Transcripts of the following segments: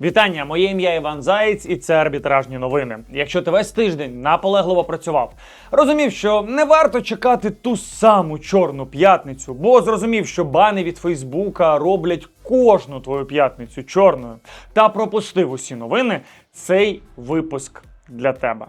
Вітання, моє ім'я Іван Заєць, і це арбітражні новини. Якщо ти весь тиждень наполегливо працював, розумів, що не варто чекати ту саму чорну п'ятницю, бо зрозумів, що бани від Фейсбука роблять кожну твою п'ятницю чорною, та пропустив усі новини. Цей випуск для тебе.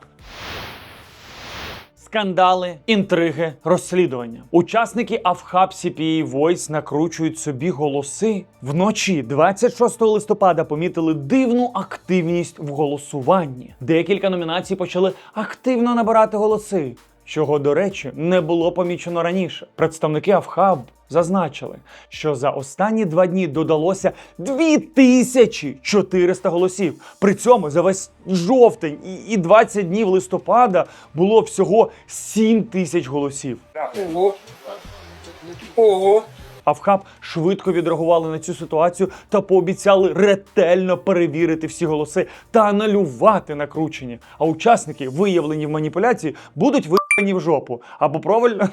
Скандали, інтриги, розслідування. Учасники Афхаб CPA Voice накручують собі голоси. Вночі 26 листопада помітили дивну активність в голосуванні. Декілька номінацій почали активно набирати голоси. Чого, до речі, не було помічено раніше. Представники Авхаб зазначили, що за останні два дні додалося 2400 голосів. При цьому за весь жовтень і- і 20 днів листопада було всього 7 тисяч голосів. Ого. Ого. Авхаб швидко відреагували на цю ситуацію та пообіцяли ретельно перевірити всі голоси та анулювати накручені. А учасники, виявлені в маніпуляції, будуть виявлені в жопу або правильно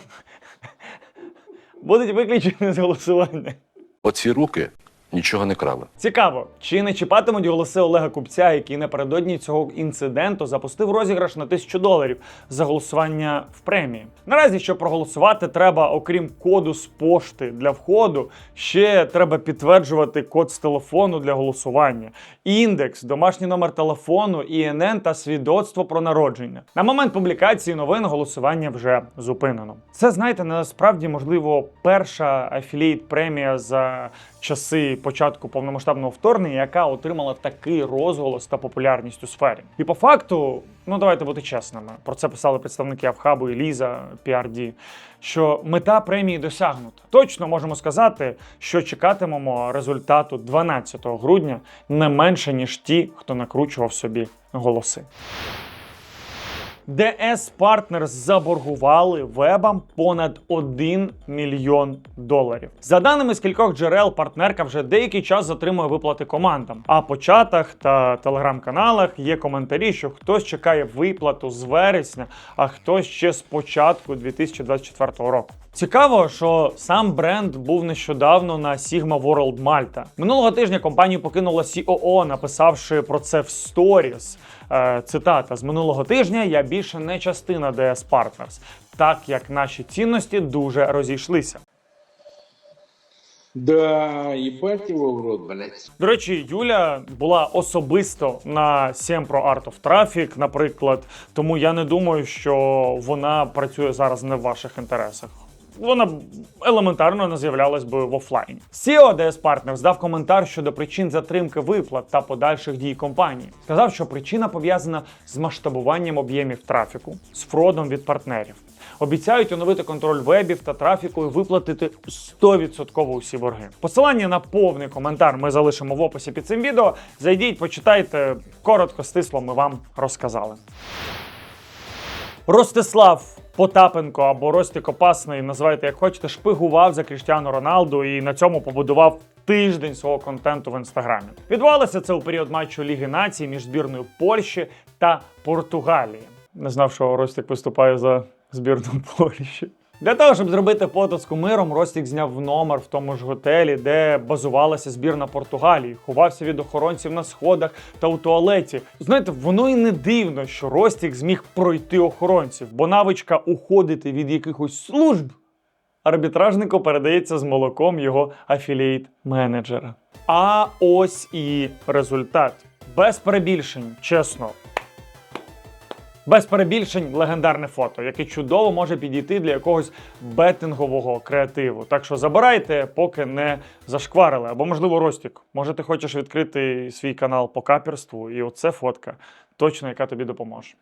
будуть виключені з голосування. Оці руки нічого не крали. Цікаво, чи не чіпатимуть голоси Олега Купця, який напередодні цього інциденту запустив розіграш на тисячу доларів за голосування в премії. Наразі, щоб проголосувати, треба, окрім коду з пошти для входу, ще треба підтверджувати код з телефону для голосування, індекс, домашній номер телефону, ІНН та свідоцтво про народження. На момент публікації новин голосування вже зупинено. Це знаєте, насправді можливо перша афілієт премія за часи початку повномасштабного вторгнення, яка отримала такий розголос та популярність у сфері. І по факту, ну давайте бути чесними. Про це писали представники Авхабу і Ліза, PRD, що мета премії досягнута. Точно можемо сказати, що чекатимемо результату 12 грудня не менше ніж ті, хто накручував собі голоси. DS Partners заборгували вебам понад 1 мільйон доларів. За даними з кількох джерел, партнерка вже деякий час затримує виплати командам. А по чатах та телеграм-каналах є коментарі, що хтось чекає виплату з вересня, а хтось ще з початку 2024 року. Цікаво, що сам бренд був нещодавно на Sigma World Malta. Минулого тижня компанію покинула COO, написавши про це в сторіс. Е, цитата з минулого тижня: я більше не частина DS Partners, так як наші цінності дуже розійшлися. Да, ебать его в рот, блядь. До речі, Юля була особисто на Sempro Art of Traffic, наприклад, тому я не думаю, що вона працює зараз не в ваших інтересах. Вона елементарно не з'являлась би в офлайні. CEO DS Partners дав коментар щодо причин затримки виплат та подальших дій компанії. Сказав, що причина пов'язана з масштабуванням об'ємів трафіку, з фродом від партнерів. Обіцяють оновити контроль вебів та трафіку і виплатити 100% усі борги. Посилання на повний коментар ми залишимо в описі під цим відео. Зайдіть, почитайте коротко, стисло. Ми вам розказали. Ростислав Потапенко або Ростик Опасний, називайте як хочете, шпигував за Кріштіану Роналду і на цьому побудував тиждень свого контенту в інстаграмі. Відбувалося це у період матчу Ліги Націй між збірною Польщі та Португалії. Не знав, що Ростик виступає за збірну Польщі. Для того, щоб зробити фото з кумиром, Ростік зняв номер в тому ж готелі, де базувалася збірна Португалії, ховався від охоронців на сходах та у туалеті. Знаєте, воно і не дивно, що Ростік зміг пройти охоронців, бо навичка уходити від якихось служб арбітражнику передається з молоком його афілієт менеджера. А ось і результат. Без перебільшень, чесно, без перебільшень легендарне фото, яке чудово може підійти для якогось бетингового креативу. Так що забирайте, поки не зашкварили. Або, можливо, Ростік. Може, ти хочеш відкрити свій канал по каперству, і оце фотка, точно яка тобі допоможе.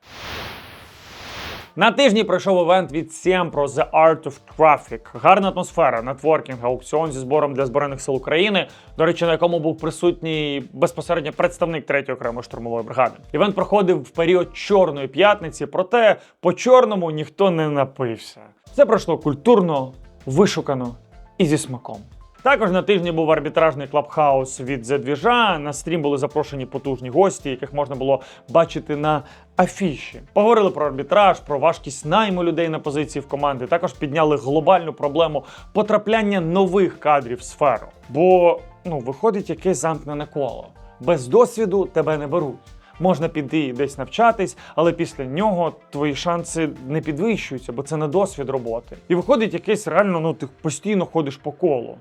На тижні пройшов івент від Siem про The Art of Traffic. Гарна атмосфера, нетворкінг, аукціон зі збором для збройних сил України. До речі, на якому був присутній безпосередньо представник 3-ї окремої штурмової бригади. Івент проходив в період чорної п'ятниці, проте по чорному ніхто не напився. Все пройшло культурно, вишукано і зі смаком. Також на тижні був арбітражний клабхаус від Z2. На стрім були запрошені потужні гості, яких можна було бачити на афіші. Поговорили про арбітраж, про важкість найму людей на позиції в команди. Також підняли глобальну проблему потрапляння нових кадрів в сферу. Бо ну виходить якесь замкнене коло. без досвіду тебе не беруть. Можна піти десь навчатись, але після нього твої шанси не підвищуються, бо це не досвід роботи. І виходить якесь реально, ну ти постійно ходиш по колу.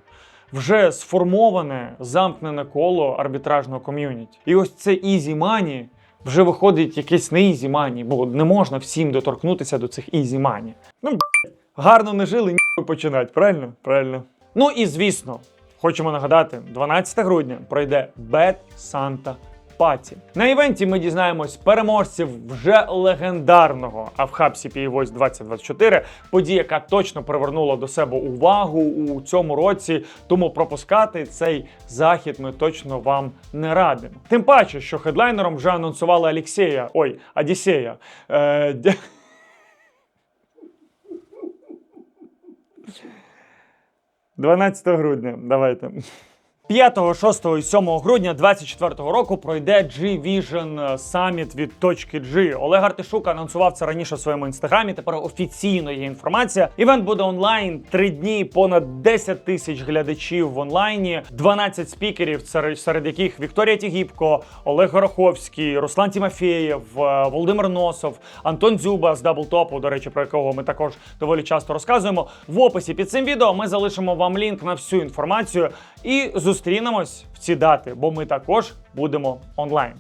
Вже сформоване замкнене коло арбітражного ком'юніті. І ось це easy money вже виходить якесь не easy money, бо не можна всім доторкнутися до цих easy money. Ну, гарно не жили, ні починати, правильно? Правильно. Ну і звісно, хочемо нагадати, 12 грудня пройде Bad Santa Паті. На івенті ми дізнаємось переможців вже легендарного Авхаб CPA Voice 2024, подія, яка точно привернула до себе увагу у цьому році. Тому пропускати цей захід ми точно вам не радимо. Тим паче, що хедлайнером вже анонсували Алексея, ой, Одіссея. Е, дя- – 12 грудня, давайте. 5, 6 і 7 грудня 2024 року пройде G-Vision Summit від точки G. Олег Артишук анонсував це раніше в своєму інстаграмі. Тепер офіційно є інформація. Івент буде онлайн три дні, понад 10 тисяч глядачів в онлайні, 12 спікерів, серед, яких Вікторія Тігіпко, Олег Гороховський, Руслан Тімофєєв, е, Володимир Носов, Антон Дзюба з Даблтопу, до речі, про якого ми також доволі часто розказуємо. В описі під цим відео ми залишимо вам лінк на всю інформацію і зустрінемось в ці дати, бо ми також будемо онлайн.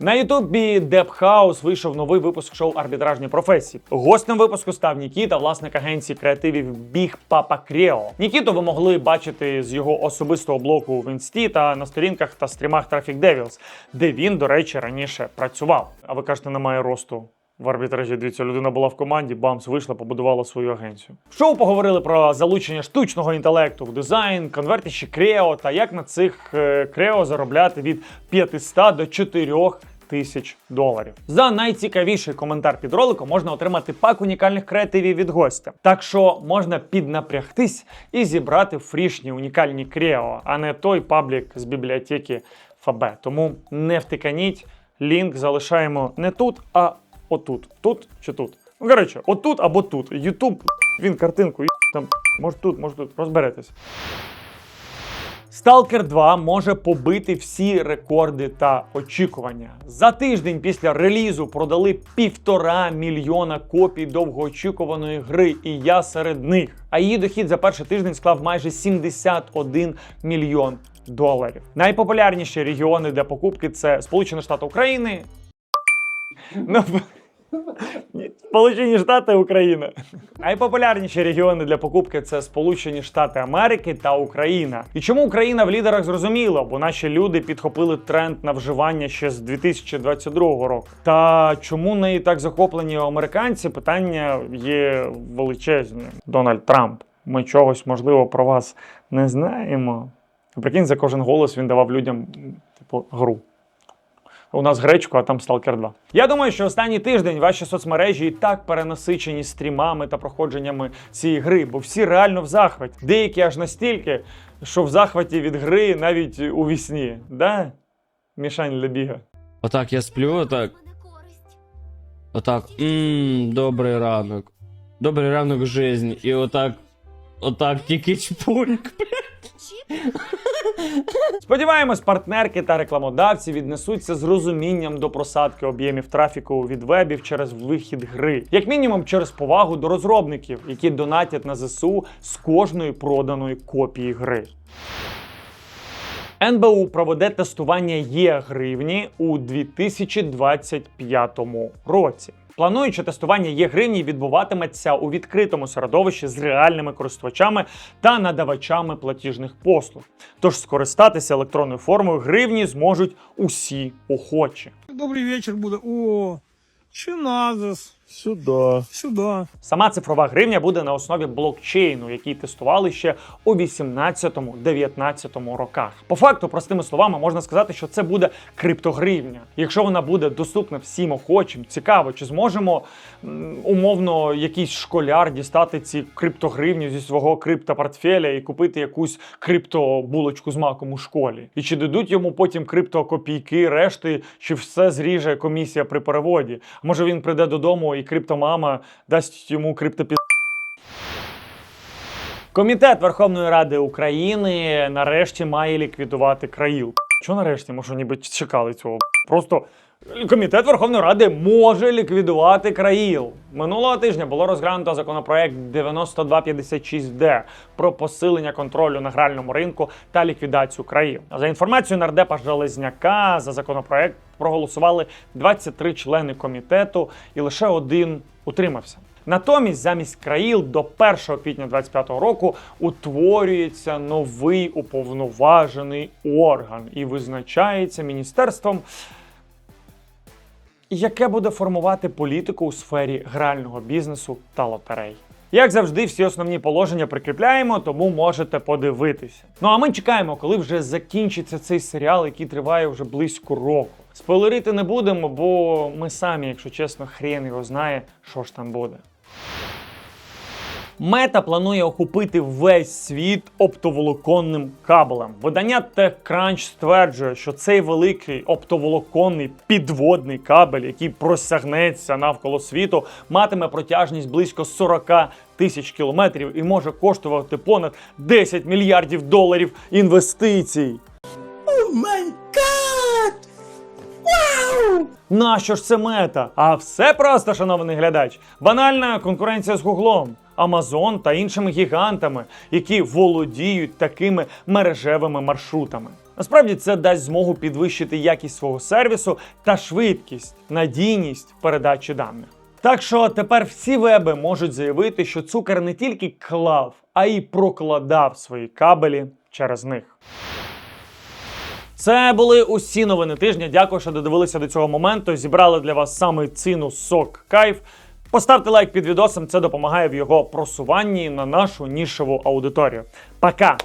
На Ютубі Депхаус вийшов новий випуск шоу арбітражні професії. Гостем випуску став Нікіта, власник агенції креативів Big Papa Creo. Нікіту ви могли бачити з його особистого блоку в інсті та на сторінках та стрімах Traffic Devils, де він, до речі, раніше працював. А ви кажете, немає росту. В арбітражі дивіться, людина була в команді, бамс вийшла, побудувала свою агенцію. В шоу поговорили про залучення штучного інтелекту в дизайн, конвертіші Крео та як на цих Крео заробляти від 500 до 4 тисяч доларів. За найцікавіший коментар під роликом можна отримати пак унікальних креативів від гостя. Так що можна піднапрягтись і зібрати фрішні унікальні Крео, а не той паблік з бібліотеки ФАБ. Тому не втиканіть. Лінк залишаємо не тут, а отут. Тут чи тут. Ну, коротше, отут або тут. Ютуб, він картинку, там, може тут, може тут, розберетесь. Stalker 2 може побити всі рекорди та очікування. За тиждень після релізу продали півтора мільйона копій довгоочікуваної гри, і я серед них. А її дохід за перший тиждень склав майже 71 мільйон доларів. Найпопулярніші регіони для покупки це Сполучені Штати України. Ні, Сполучені Штати Україна. Найпопулярніші регіони для покупки це Сполучені Штати Америки та Україна. І чому Україна в лідерах зрозуміло? Бо наші люди підхопили тренд на вживання ще з 2022 року. Та чому неї так захоплені американці? Питання є величезні. Дональд Трамп. Ми чогось можливо про вас не знаємо. Прикинь, за кожен голос він давав людям типу гру. У нас гречку, а там Stalker 2. Я думаю, що останній тиждень ваші соцмережі і так перенасичені стрімами та проходженнями цієї гри, бо всі реально в захваті. Деякі аж настільки, що в захваті від гри навіть у вісні. Да? Мішань для біга. Отак я сплю, отак. Отак. Ммм, добрий ранок. Добрий ранок жизнь. І отак. Отак тільки чпуньк. Сподіваємось, партнерки та рекламодавці віднесуться з розумінням до просадки об'ємів трафіку від вебів через вихід гри, як мінімум через повагу до розробників, які донатять на ЗСУ з кожної проданої копії гри. НБУ проведе тестування є-гривні у 2025 році. Плануючи тестування є-гривні відбуватиметься у відкритому середовищі з реальними користувачами та надавачами платіжних послуг. Тож скористатися електронною формою гривні зможуть усі охочі. Добрий вечір буде. О, чиназис. Сюди. Сюда. Сама цифрова гривня буде на основі блокчейну, який тестували ще у 18-19 роках. По факту, простими словами, можна сказати, що це буде криптогривня. Якщо вона буде доступна всім охочим, цікаво, чи зможемо умовно якийсь школяр дістати ці криптогривні зі свого криптопортфеля і купити якусь криптобулочку з маком у школі. І чи дадуть йому потім криптокопійки, решти, чи все зріже комісія при переводі? Може він прийде додому і криптомама дасть йому криптопі. Комітет Верховної Ради України нарешті має ліквідувати країл. Що нарешті? Ми що ніби чекали цього? Просто комітет Верховної Ради може ліквідувати країл. Минулого тижня було розглянуто законопроект 9256Д про посилення контролю на гральному ринку та ліквідацію країл. За інформацією нардепа Железняка, за законопроект проголосували 23 члени комітету і лише один утримався. Натомість замість країл до 1 квітня 2025 року утворюється новий уповноважений орган і визначається міністерством, яке буде формувати політику у сфері грального бізнесу та лотерей. Як завжди, всі основні положення прикріпляємо, тому можете подивитися. Ну а ми чекаємо, коли вже закінчиться цей серіал, який триває вже близько року. Спойлерити не будемо, бо ми самі, якщо чесно, хрен його знає, що ж там буде. Мета планує охопити весь світ оптоволоконним кабелем. Видання TechCrunch стверджує, що цей великий оптоволоконний підводний кабель, який просягнеться навколо світу, матиме протяжність близько 40 тисяч кілометрів і може коштувати понад 10 мільярдів доларів інвестицій. Нащо ж це мета? А все просто, шановний глядач. Банальна конкуренція з Гуглом, Амазон та іншими гігантами, які володіють такими мережевими маршрутами. Насправді це дасть змогу підвищити якість свого сервісу та швидкість, надійність передачі даних. Так що тепер всі веби можуть заявити, що цукер не тільки клав, а й прокладав свої кабелі через них. Це були усі новини тижня. Дякую, що додивилися до цього моменту. Зібрали для вас саме ціну сок кайф. Поставте лайк під відосом, це допомагає в його просуванні на нашу нішеву аудиторію. Пока!